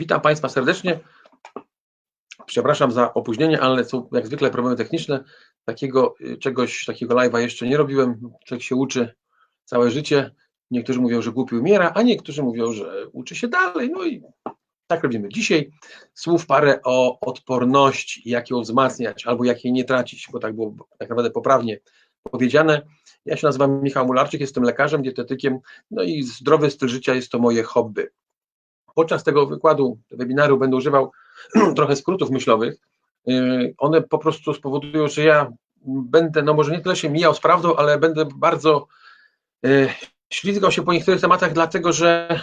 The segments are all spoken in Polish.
Witam Państwa serdecznie. Przepraszam za opóźnienie, ale są jak zwykle problemy techniczne. Takiego y, czegoś, takiego live'a jeszcze nie robiłem. Człowiek się uczy całe życie. Niektórzy mówią, że głupi umiera, a niektórzy mówią, że uczy się dalej. No i tak robimy. Dzisiaj słów parę o odporności, jak ją wzmacniać albo jak jej nie tracić, bo tak było tak naprawdę poprawnie powiedziane. Ja się nazywam Michał Mularczyk, jestem lekarzem, dietetykiem, no i zdrowy styl życia jest to moje hobby. Podczas tego wykładu, webinaru będę używał trochę skrótów myślowych. Y, one po prostu spowodują, że ja będę, no może nie tyle się mijał z prawdą, ale będę bardzo y, ślizgał się po niektórych tematach, dlatego że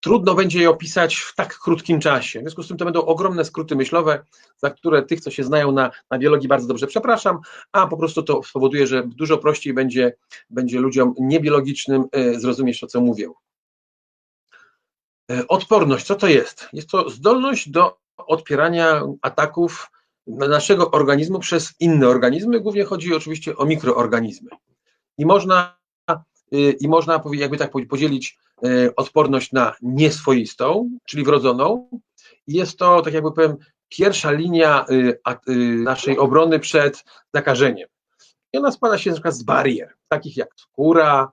trudno będzie je opisać w tak krótkim czasie. W związku z tym to będą ogromne skróty myślowe, za które tych, co się znają na, na biologii, bardzo dobrze przepraszam, a po prostu to spowoduje, że dużo prościej będzie, będzie ludziom niebiologicznym y, zrozumieć to, co mówię. E, odporność, co to jest? Jest to zdolność do odpierania ataków naszego organizmu przez inne organizmy. Głównie chodzi oczywiście o mikroorganizmy. I można, y, i można jakby tak podzielić y, odporność na nieswoistą, czyli wrodzoną. Jest to, tak jakby powiem, pierwsza linia naszej obrony przed zakażeniem. I ona składa się na przykład z barier, takich jak skóra,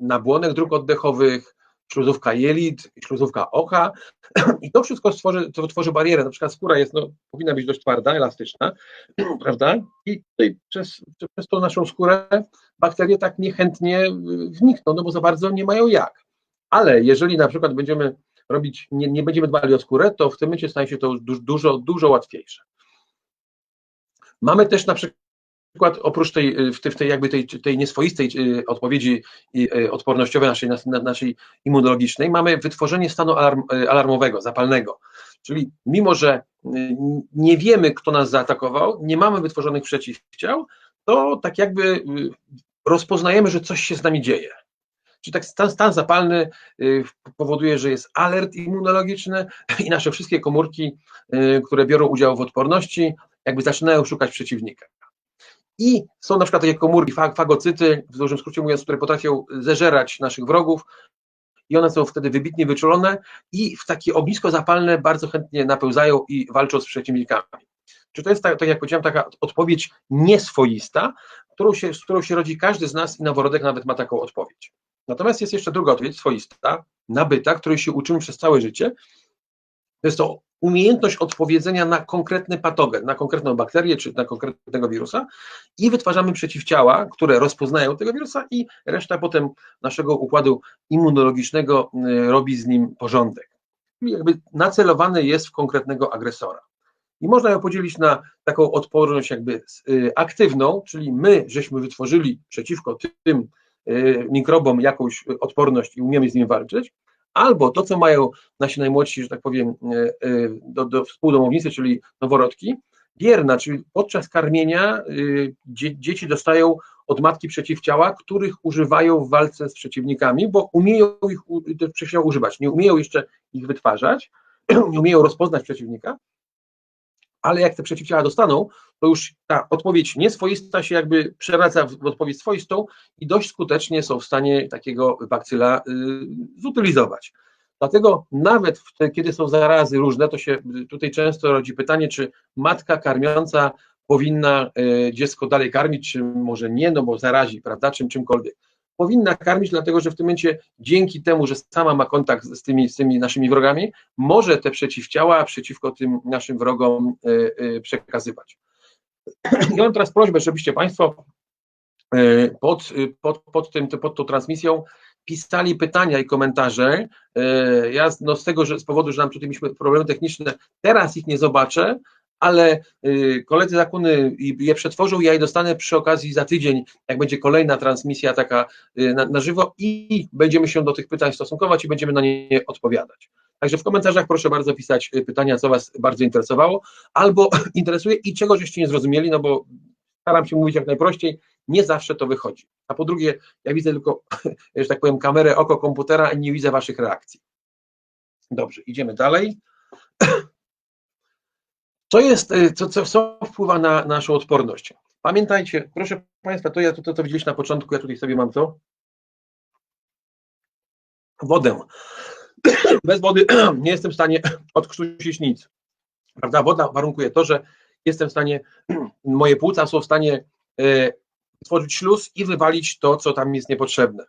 nabłonek dróg oddechowych, śluzówka jelit, śluzówka oka i to wszystko stworzy, to tworzy barierę. Na przykład skóra jest, no, powinna być dość twarda, elastyczna, prawda? I tutaj przez, przez tą naszą skórę bakterie tak niechętnie wnikną, no bo za bardzo nie mają jak. Ale jeżeli na przykład będziemy robić, nie, nie będziemy dbali o skórę, to w tym momencie stanie się to dużo, dużo łatwiejsze. Mamy też na przykład przykład oprócz tej, y, w tej, w tej jakby tej, tej nieswoistej y, odpowiedzi y, odpornościowej naszej, naszej immunologicznej mamy wytworzenie stanu alarm, alarmowego, zapalnego. Czyli mimo, że nie wiemy, kto nas zaatakował, nie mamy wytworzonych przeciwciał, to tak jakby rozpoznajemy, że coś się z nami dzieje. Czyli tak stan, stan zapalny powoduje, że jest alert immunologiczny i nasze wszystkie komórki, które biorą udział w odporności, jakby zaczynają szukać przeciwnika. I są na przykład takie komórki, fagocyty, w dużym skrócie mówiąc, które potrafią zeżerać naszych wrogów i one są wtedy wybitnie wyczulone i w takie ognisko zapalne bardzo chętnie napełzają i walczą z przeciwnikami. Czy to jest, tak, tak jak powiedziałem, taka odpowiedź nieswoista, którą się, z którą się rodzi każdy z nas i noworodek nawet ma taką odpowiedź. Natomiast jest jeszcze druga odpowiedź, swoista, nabyta, której się uczymy przez całe życie. To jest to umiejętność odpowiedzenia na konkretny patogen, na konkretną bakterię czy na konkretnego wirusa i wytwarzamy przeciwciała, które rozpoznają tego wirusa i reszta potem naszego układu immunologicznego y, robi z nim porządek. Czyli jakby nacelowany jest w konkretnego agresora. I można ją podzielić na taką odporność jakby y, aktywną, czyli my żeśmy wytworzyli przeciwko tym y, mikrobom jakąś odporność i umiemy z nim walczyć, albo to, co mają nasi najmłodsi, że tak powiem, e, e, do, do współdomownicy, czyli noworodki, bierna, czyli podczas karmienia e, dzieci dostają od matki przeciwciała, których używają w walce z przeciwnikami, bo umieją ich te przeciwciała używać, nie umieją jeszcze ich wytwarzać, nie umieją rozpoznać przeciwnika, ale jak te przeciwciała dostaną, to już ta odpowiedź nieswoista się jakby przewraca w odpowiedź swoistą i dość skutecznie są w stanie takiego bakcyla y, zutylizować. Dlatego nawet kiedy są zarazy różne, to się tutaj często rodzi pytanie, czy matka karmiąca powinna y, dziecko dalej karmić, czy może nie, no bo zarazi, prawda, czym czymkolwiek powinna karmić, dlatego że w tym momencie dzięki temu, że sama ma kontakt z tymi, z tymi naszymi wrogami, może te przeciwciała przeciwko tym naszym wrogom e, e, przekazywać. Ja mam teraz prośbę, żebyście Państwo e, pod, pod, pod, tym, pod tą transmisją pisali pytania i komentarze. Ja no z tego, że z powodu, że nam tutaj mieliśmy problemy techniczne, teraz ich nie zobaczę, ale y, koledzy zakuny je przetworzą, ja je dostanę przy okazji za tydzień, jak będzie kolejna transmisja taka y, na, na żywo i będziemy się do tych pytań stosunkować i będziemy na nie odpowiadać. Także w komentarzach proszę bardzo pisać y, pytania, co Was bardzo interesowało, albo interesuje i czego żeście nie zrozumieli, no bo staram się mówić jak najprościej, nie zawsze to wychodzi. A po drugie, ja widzę tylko, że tak powiem, kamerę, oko komputera i nie widzę Waszych reakcji. Dobrze, idziemy dalej. Co jest, y, co, co, co wpływa na naszą odporność? Pamiętajcie, proszę Państwa, to ja to, to, to widzieliście na początku, ja tutaj sobie mam co? Wodę. Bez wody nie jestem w stanie odkrztusić nic. Prawda? Woda warunkuje to, że jestem w stanie, moje płuca są w stanie e, tworzyć śluz i wywalić to, co tam jest niepotrzebne.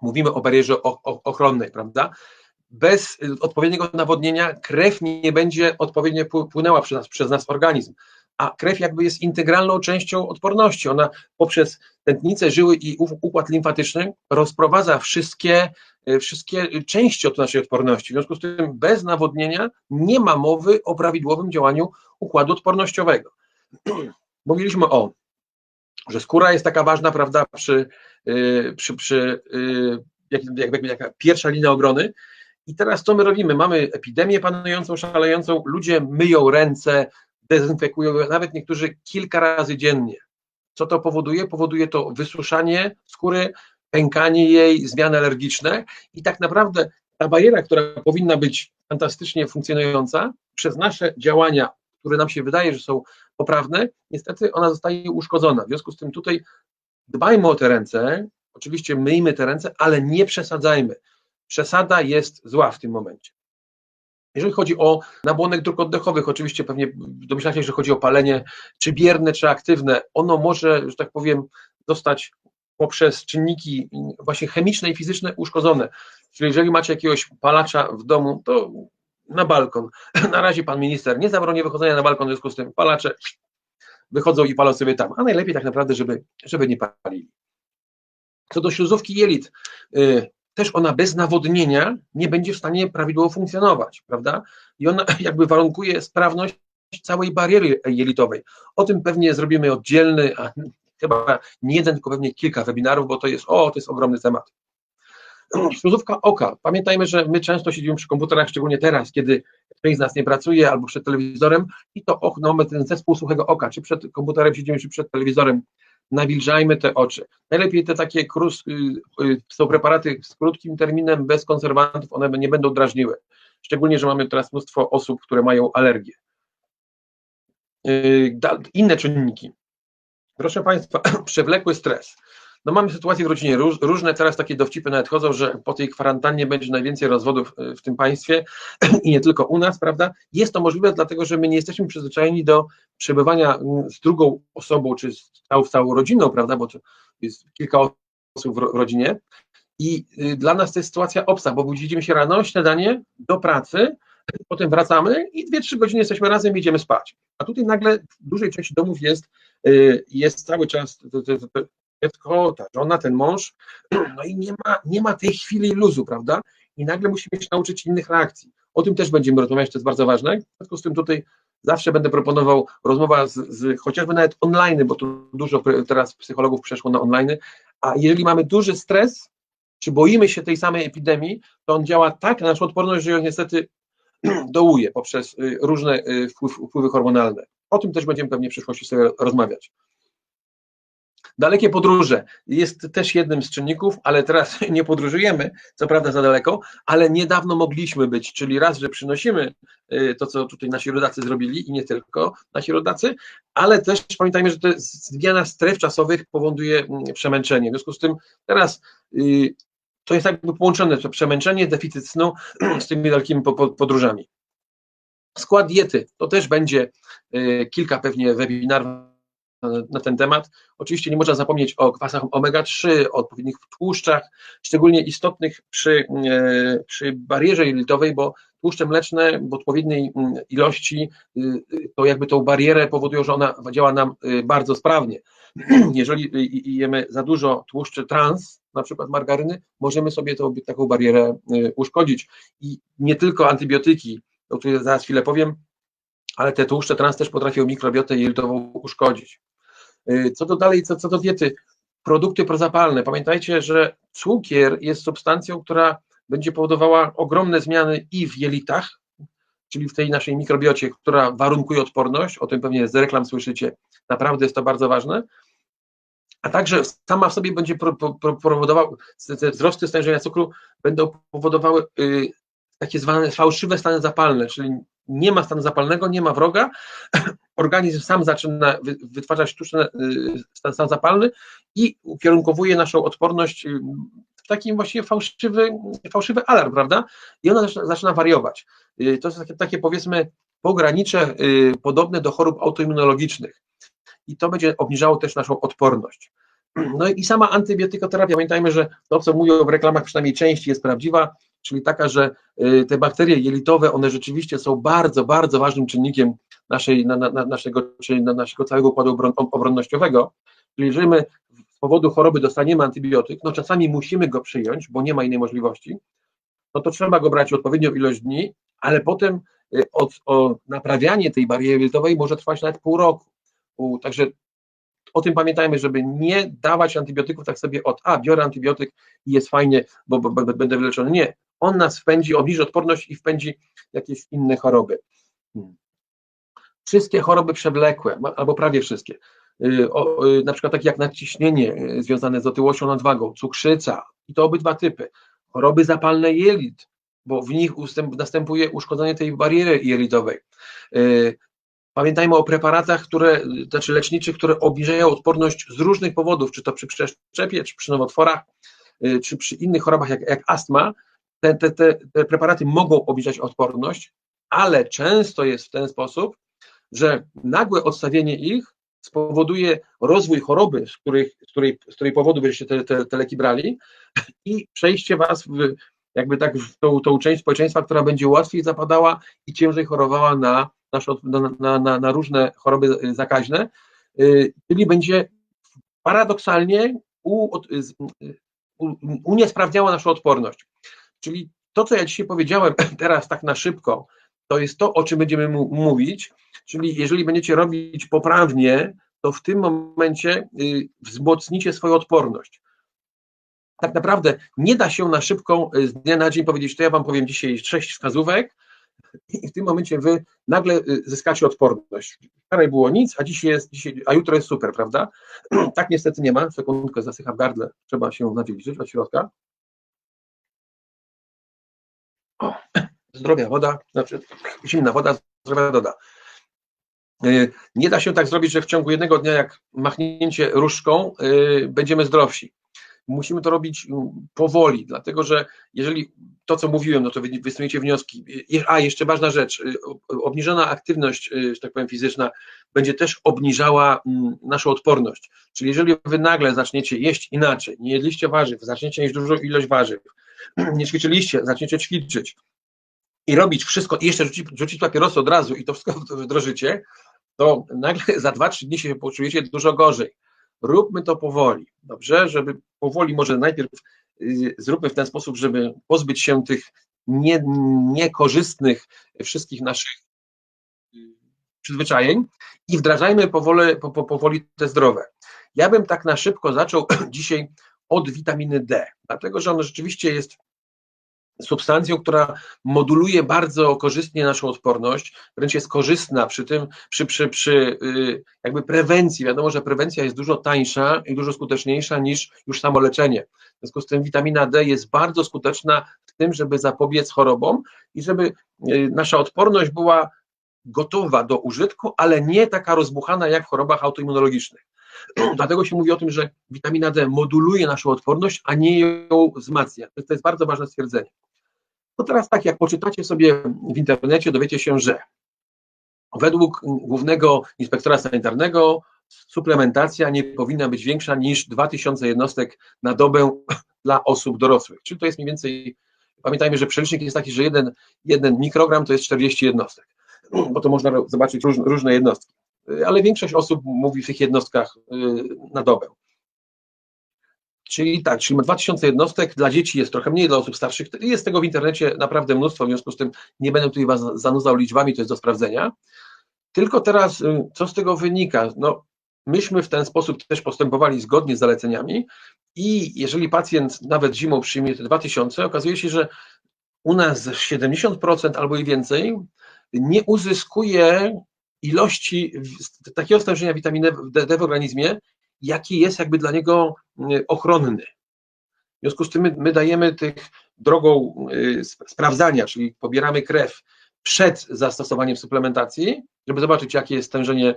Mówimy o barierze ochronnej, prawda? Bez y, odpowiedniego nawodnienia krew nie będzie odpowiednio płynęła przez nas, przez nas organizm a krew jakby jest integralną częścią odporności. Ona poprzez tętnice, żyły i układ limfatyczny rozprowadza wszystkie, e, wszystkie części od naszej odporności. W związku z tym bez nawodnienia nie ma mowy o prawidłowym działaniu układu odpornościowego. Mówiliśmy o, że skóra jest taka ważna, prawda, przy, e, przy, przy e, jak, jak, jak pierwsza linia obrony, i teraz co my robimy? Mamy epidemię panującą, szalejącą, ludzie myją ręce, dezynfekują nawet niektórzy kilka razy dziennie. Co to powoduje? Powoduje to wysuszanie skóry, pękanie jej, zmiany alergiczne i tak naprawdę ta bariera, która powinna być fantastycznie funkcjonująca, przez nasze działania, które nam się wydaje, że są poprawne, niestety ona zostaje uszkodzona. W związku z tym tutaj dbajmy o te ręce, oczywiście myjmy te ręce, ale nie przesadzajmy. Przesada jest zła w tym momencie. Jeżeli chodzi o nabłonek dróg oddechowych, oczywiście pewnie domyślacie się, że chodzi o palenie czy bierne, czy aktywne. Ono może, że tak powiem, zostać poprzez czynniki właśnie chemiczne i fizyczne uszkodzone. Czyli jeżeli macie jakiegoś palacza w domu, to na balkon. Na razie pan minister nie zabroni wychodzenia na balkon, w związku z tym palacze wychodzą i palą sobie tam. A najlepiej tak naprawdę, żeby, żeby nie palili. Co do śluzówki jelit, y, też ona bez nawodnienia nie będzie w stanie prawidłowo funkcjonować, prawda? I ona jakby warunkuje sprawność całej bariery jelitowej. O tym pewnie zrobimy oddzielny, a chyba nie jeden, tylko pewnie kilka webinarów, bo to jest, o, to jest ogromny temat. Śluzówka oka. Pamiętajmy, że my często siedzimy przy komputerach, szczególnie teraz, kiedy ktoś z nas nie pracuje albo przed telewizorem i to okno, mamy ten zespół suchego oka, czy przed komputerem siedzimy, czy przed telewizorem nawilżajmy te oczy. Najlepiej te takie krus, y, y, są preparaty z krótkim terminem, bez konserwantów, one nie będą drażniły. Szczególnie, że mamy teraz mnóstwo osób, które mają alergię. Y, inne czynniki. Proszę Państwa, przewlekły stres. No mamy sytuacje w rodzinie różne, teraz takie dowcipy nawet chodzą, że po tej kwarantannie będzie najwięcej rozwodów e, w tym państwie i nie tylko u nas, prawda? Jest to możliwe dlatego, że my nie jesteśmy przyzwyczajeni do przebywania mm, z drugą osobą, czy z całą, całą rodziną, prawda, bo jest kilka osób w rodzinie i y, dla nas to jest sytuacja obca, bo budzimy się rano, śniadanie, do pracy, potem wracamy i dwie, trzy godziny jesteśmy razem i idziemy spać. A tutaj nagle w dużej części domów jest, y, jest cały czas dziecko, ta żona, ten mąż, no i nie ma, nie ma tej chwili luzu, prawda? I nagle musimy się nauczyć innych reakcji. O tym też będziemy rozmawiać, to jest bardzo ważne. W związku z tym tutaj zawsze będę proponował rozmowa z, z chociażby nawet online, bo tu dużo teraz psychologów przeszło na online, a jeżeli mamy duży stres, czy boimy się tej samej epidemii, to on działa tak na naszą odporność, że ją niestety dołuje poprzez y, różne y, wpływy hormonalne. O tym też będziemy pewnie w przyszłości sobie rozmawiać. Dalekie podróże jest też jednym z czynników, ale teraz nie podróżujemy, co prawda za daleko, ale niedawno mogliśmy być, czyli raz, że przynosimy y, to, co tutaj nasi rodacy zrobili i nie tylko nasi rodacy, ale też pamiętajmy, że to zmiana stref czasowych powoduje mm, przemęczenie. W związku z tym teraz y, to jest jakby połączone, to przemęczenie, deficyt snu z tymi dalekimi podróżami. Skład diety, to też będzie y, kilka pewnie webinarów na ten temat. Oczywiście nie można zapomnieć o kwasach omega-3, o odpowiednich tłuszczach, szczególnie istotnych przy, e, przy barierze jelitowej, bo tłuszcze mleczne w odpowiedniej mm, ilości y, y, to jakby tą barierę powodują, że ona działa nam y, bardzo sprawnie. Jeżeli jemy za dużo tłuszczy trans, na przykład margaryny, możemy sobie tą, taką barierę uszkodzić. I nie tylko antybiotyki, o których zaraz chwilę powiem, ale te tłuszcze trans też potrafią mikrobiotę jelitową uszkodzić. Y, co do dalej, co, co do diety, produkty prozapalne. Pamiętajcie, że cukier jest substancją, która będzie powodowała ogromne zmiany i w jelitach, czyli w tej naszej mikrobiocie, która warunkuje odporność, o tym pewnie z reklam słyszycie, naprawdę jest to bardzo ważne, a także sama w sobie będzie powodować, te wzrosty stężenia cukru będą powodowały y, takie zwane fałszywe stany zapalne, czyli nie ma stanu zapalnego, nie ma wroga, organizm sam zaczyna wytwarzać sztuczny stan zapalny i ukierunkowuje naszą odporność y, w taki właściwie fałszywy, fałszywy alarm, prawda? I ona zaczyna, wariować. Y, to jest takie, takie powiedzmy pogranicze y, podobne do chorób autoimmunologicznych. I to będzie obniżało też naszą odporność. No i sama antybiotykoterapia, pamiętajmy, że to, co mówią w reklamach, przynajmniej części jest prawdziwa, czyli taka, że y, te bakterie jelitowe, one rzeczywiście są bardzo, bardzo ważnym czynnikiem naszej, na, na, naszego, czyli na naszego całego układu obronnościowego. Czyli jeżeli my z powodu choroby dostaniemy antybiotyk, no czasami musimy go przyjąć, bo nie ma innej możliwości, no to trzeba go brać odpowiednią ilość dni, ale potem y, od, o naprawianie tej bariery jelitowej może trwać nawet pół roku. Także o tym pamiętajmy, żeby nie dawać antybiotyków tak sobie od, a biorę antybiotyk i jest fajnie, bo, bo, bo będę wyleczony. Nie, on nas wpędzi, obniży odporność i wpędzi jakieś inne choroby. Hmm. Wszystkie choroby przewlekłe, albo prawie wszystkie, y, y, na przykład takie jak nadciśnienie y, związane z otyłością nadwagą, cukrzyca, i to obydwa typy, choroby zapalne jelit, bo w nich następuje uszkodzenie tej bariery jelitowej, Pamiętajmy o preparatach, które, znaczy leczniczych, które obniżają odporność z różnych powodów, czy to przy przeszczepie, czy przy nowotworach, czy przy innych chorobach jak, jak astma. Te, te, te, te preparaty mogą obniżać odporność, ale często jest w ten sposób, że nagłe odstawienie ich spowoduje rozwój choroby, z, których, z, której, z której powodu byście te, te, te leki brali i przejście was w, jakby tak w tą, tą część społeczeństwa, która będzie łatwiej zapadała i ciężej chorowała na na, na, na, różne choroby zakaźne, y, czyli będzie paradoksalnie u, u, uniesprawniała naszą odporność. Czyli to, co ja dzisiaj powiedziałem teraz tak na szybko, to jest to, o czym będziemy mówić, czyli jeżeli będziecie robić poprawnie, to w tym momencie y, wzmocnicie swoją odporność. Tak naprawdę nie da się na szybko y, z dnia na dzień powiedzieć, to ja Wam powiem dzisiaj sześć wskazówek, i w tym momencie wy nagle y, zyskacie odporność. Wczoraj było nic, a dzisiaj jest, dzisiaj, a jutro jest super, prawda? tak niestety nie ma. Sekundkę zasycha w gardle, trzeba się nawilżyć od środka. O, zdrowia woda, znaczy zimna woda zdrowia doda. Y, nie da się tak zrobić, że w ciągu jednego dnia, jak machnięcie różdżką, yy, będziemy zdrowsi musimy to robić powoli, dlatego że jeżeli to, co mówiłem, no to wysuniecie wnioski. A, jeszcze ważna rzecz, obniżona aktywność, że tak powiem, fizyczna będzie też obniżała naszą odporność. Czyli jeżeli wy nagle zaczniecie jeść inaczej, nie jedliście warzyw, zaczniecie jeść dużą ilość warzyw, nie ćwiczyliście, zaczniecie ćwiczyć i robić wszystko, i jeszcze rzucić, rzucić papierosy od razu i to wszystko wdrożycie, to nagle za 2-3 dni się poczujecie dużo gorzej róbmy to powoli, dobrze? Żeby powoli, może najpierw y, zróbmy w ten sposób, żeby pozbyć się tych nie, niekorzystnych wszystkich naszych y, przyzwyczajeń i wdrażajmy powoli, po, po, powoli te zdrowe. Ja bym tak na szybko zaczął dzisiaj od witaminy D, dlatego że ona rzeczywiście jest substancją, która moduluje bardzo korzystnie naszą odporność, wręcz jest korzystna przy tym, przy, przy, przy y, jakby prewencji. Wiadomo, że prewencja jest dużo tańsza i dużo skuteczniejsza niż już samo leczenie. W związku z tym witamina D jest bardzo skuteczna w tym, żeby zapobiec chorobom i żeby y, nasza odporność była gotowa do użytku, ale nie taka rozbuchana jak w chorobach autoimmunologicznych. Dlatego się mówi o tym, że witamina D moduluje naszą odporność, a nie ją wzmacnia. To jest bardzo ważne stwierdzenie. To teraz tak, jak poczytacie sobie w internecie, dowiecie się, że według głównego inspektora sanitarnego suplementacja nie powinna być większa niż 2000 jednostek na dobę dla osób dorosłych. Czyli to jest mniej więcej, pamiętajmy, że przelicznik jest taki, że jeden, jeden mikrogram to jest 40 jednostek, bo to można zobaczyć różne, różne jednostki. Ale większość osób mówi w tych jednostkach y, na dobę. Czyli tak, czyli ma 2000 jednostek, dla dzieci jest trochę mniej, dla osób starszych jest tego w internecie naprawdę mnóstwo, w związku z tym nie będę tutaj Was zanudzał liczbami, to jest do sprawdzenia. Tylko teraz, y, co z tego wynika? No, myśmy w ten sposób też postępowali zgodnie z zaleceniami i jeżeli pacjent nawet zimą przyjmie te 2000, okazuje się, że u nas 70% albo i więcej nie uzyskuje ilości takiego stężenia witaminy D w organizmie, jaki jest jakby dla niego y, ochronny. W związku z tym my, my dajemy tych drogą y, sprawdzania, czyli pobieramy krew przed zastosowaniem suplementacji, żeby zobaczyć, jakie jest stężenie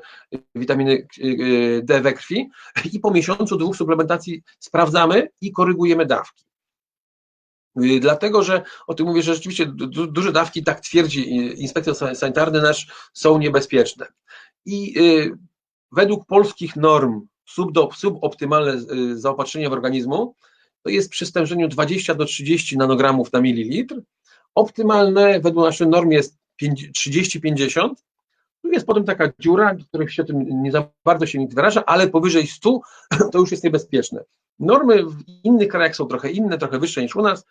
witaminy y, D we krwi i po miesiącu, dwóch suplementacji sprawdzamy i korygujemy dawki. Y, dlatego, że o tym mówię, że rzeczywiście du duże dawki, tak twierdzi inspektor sanitarny nasz, są niebezpieczne. I y, według polskich norm suboptymalne zaopatrzenie w organizmu to jest przy stężeniu 20 do 30 nanogramów na mililitr. Optymalne według naszej norm jest 30-50. Tu jest potem taka dziura, do której się tym nie za bardzo się nikt wyraża, ale powyżej 100 to już jest niebezpieczne. Normy w innych krajach są trochę inne, trochę wyższe niż u nas.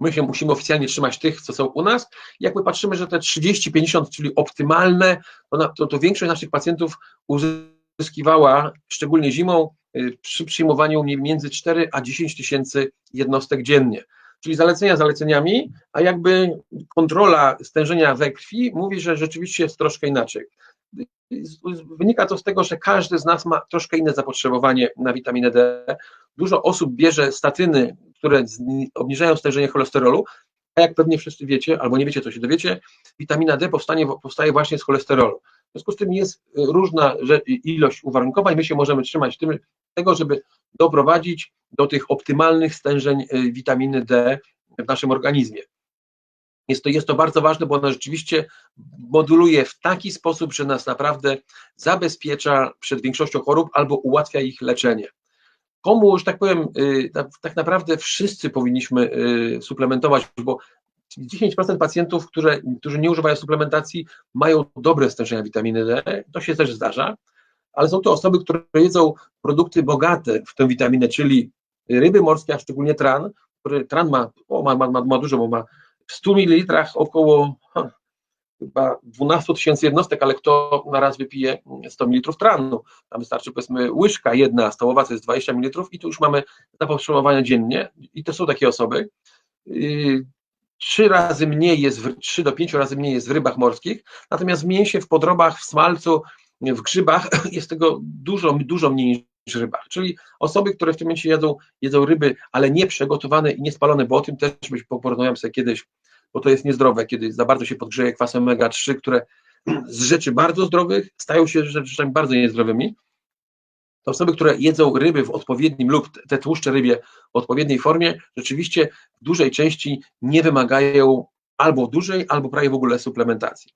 My się musimy oficjalnie trzymać tych, co są u nas. Jak my patrzymy, że te 30-50, czyli optymalne, to, na, to, to większość naszych pacjentów uzyskiwała, szczególnie zimą, y, przy przyjmowaniu między 4 a 10 tysięcy jednostek dziennie. Czyli zalecenia zaleceniami, a jakby kontrola stężenia we krwi mówi, że rzeczywiście jest troszkę inaczej. Wynika to z tego, że każdy z nas ma troszkę inne zapotrzebowanie na witaminę D. Dużo osób bierze statyny, które obniżają stężenie cholesterolu, a jak pewnie wszyscy wiecie, albo nie wiecie, to się dowiecie, witamina D powstanie, powstaje właśnie z cholesterolu. W związku z tym jest różna ilość uwarunkowań, my się możemy trzymać tym, tego, żeby doprowadzić do tych optymalnych stężeń y, witaminy D w naszym organizmie. Jest to, jest to bardzo ważne, bo ona rzeczywiście moduluje w taki sposób, że nas naprawdę zabezpiecza przed większością chorób albo ułatwia ich leczenie. Komu, że tak powiem, y, tak naprawdę wszyscy powinniśmy y, suplementować, bo 10% pacjentów, które, którzy nie używają suplementacji, mają dobre stężenia witaminy D, to się też zdarza, ale są to osoby, które jedzą produkty bogate w tę witaminę, czyli ryby morskie, a szczególnie tran, który tran ma, o, ma, ma, ma dużo, bo ma w 100 ml około chyba 12 tysięcy jednostek, ale kto na raz wypije 100 ml tranu? Tam wystarczy powiedzmy łyżka jedna stołowa, to jest 20 ml i tu już mamy zapotrzebowanie dziennie i to są takie osoby. Yy, trzy razy mniej jest, 3 do 5 razy mniej jest w rybach morskich, natomiast w mięsie, w podrobach, w smalcu, w grzybach jest tego dużo, dużo mniej niż w rybach. Czyli osoby, które w tym momencie jedzą, jedzą ryby, ale nie przygotowane i nie spalone, bo o tym też porozmawiam sobie kiedyś, bo to jest niezdrowe, kiedy za bardzo się podgrzeje kwas omega-3, które z rzeczy bardzo zdrowych stają się rzeczami bardzo niezdrowymi. To osoby, które jedzą ryby w odpowiednim lub te tłuszcze rybie w odpowiedniej formie, rzeczywiście w dużej części nie wymagają albo dużej, albo prawie w ogóle suplementacji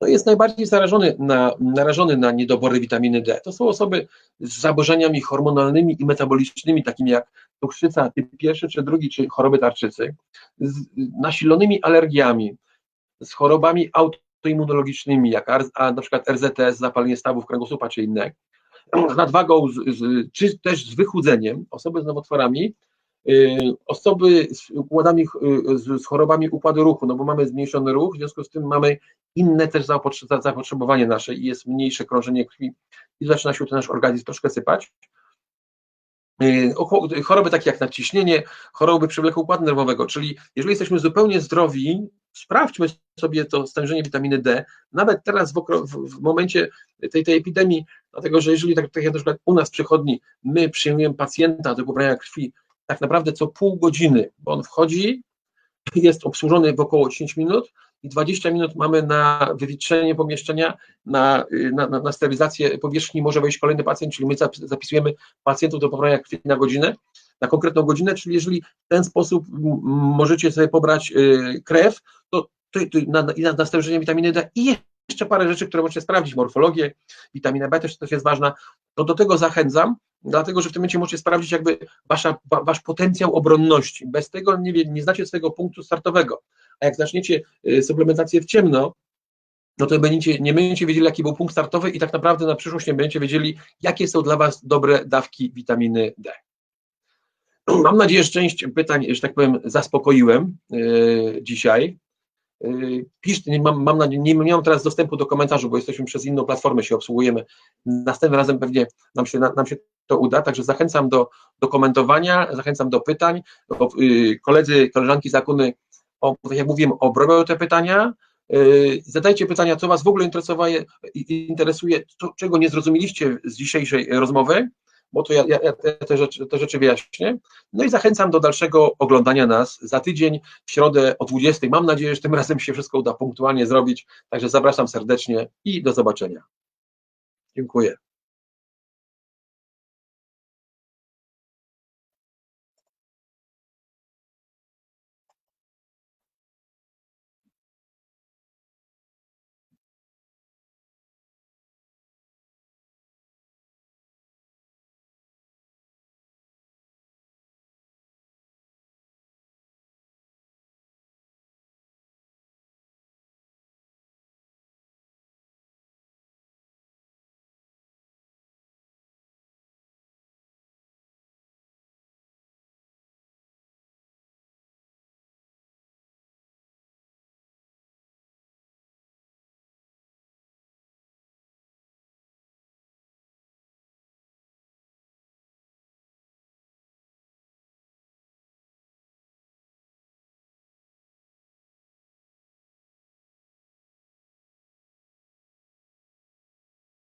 no jest najbardziej zarażony na, narażony na niedobory witaminy D. To są osoby z zaburzeniami hormonalnymi i metabolicznymi, takimi jak cukrzyca typ pierwszy czy drugi, czy choroby tarczycy, z nasilonymi alergiami, z chorobami autoimmunologicznymi, jak a, na przykład RZTS, zapalenie stawów kręgosłupa czy inne, nadwagą, z, z, czy też z wychudzeniem, osoby z nowotworami, osoby z układami, y, z chorobami układu ruchu, no bo mamy zmniejszony ruch, w związku z tym mamy inne też zapotrzebowanie nasze i jest mniejsze krążenie krwi i zaczyna się ten nasz organizm troszkę sypać. Y, choroby takie jak nadciśnienie, choroby przewlekłego układu nerwowego, czyli jeżeli jesteśmy zupełnie zdrowi, sprawdźmy sobie to stężenie witaminy D, nawet teraz w, w momencie tej, tej epidemii, dlatego że jeżeli tak, tak jak na przykład u nas przychodni, my przyjmujemy pacjenta do pobrania krwi tak naprawdę co pół godziny, bo on wchodzi, jest obsłużony w około 10 minut i 20 minut mamy na wywietrzenie pomieszczenia, na, na, na sterylizację powierzchni, może wejść kolejny pacjent, czyli my zapisujemy pacjentów do pobrania krwi na godzinę, na konkretną godzinę, czyli jeżeli w ten sposób możecie sobie pobrać y, krew, to, na, na, na witaminy D i jeszcze parę rzeczy, które możecie sprawdzić, morfologię, witamina B też, też jest ważna, to do tego zachęcam, dlatego że w tym momencie możecie sprawdzić jakby wasza, wasz potencjał obronności. Bez tego nie, nie znacie swojego punktu startowego. A jak zaczniecie y, suplementację w ciemno, no to będziecie, nie będziecie wiedzieli, jaki był punkt startowy i tak naprawdę na przyszłość nie będziecie wiedzieli, jakie są dla Was dobre dawki witaminy D. Mam nadzieję, że część pytań, że tak powiem, zaspokoiłem yy, dzisiaj. Piszcie, nie mam, mam nadzieję, nie, nie mam teraz dostępu do komentarzy, bo jesteśmy przez inną platformę, się obsługujemy. Następnym razem pewnie nam się, nam się to uda, także zachęcam do, do komentowania, zachęcam do pytań. Yy, koledzy, koleżanki z Akuny, o, tak jak mówiłem, obrobią te pytania. Yy, zadajcie pytania, co Was w ogóle interesuje, czego nie zrozumieliście z dzisiejszej rozmowy bo to ja, ja, ja te, rzeczy, te rzeczy wyjaśnię. No i zachęcam do dalszego oglądania nas za tydzień, w środę o 20. Mam nadzieję, że tym razem się wszystko uda punktualnie zrobić, także zapraszam serdecznie i do zobaczenia. Dziękuję.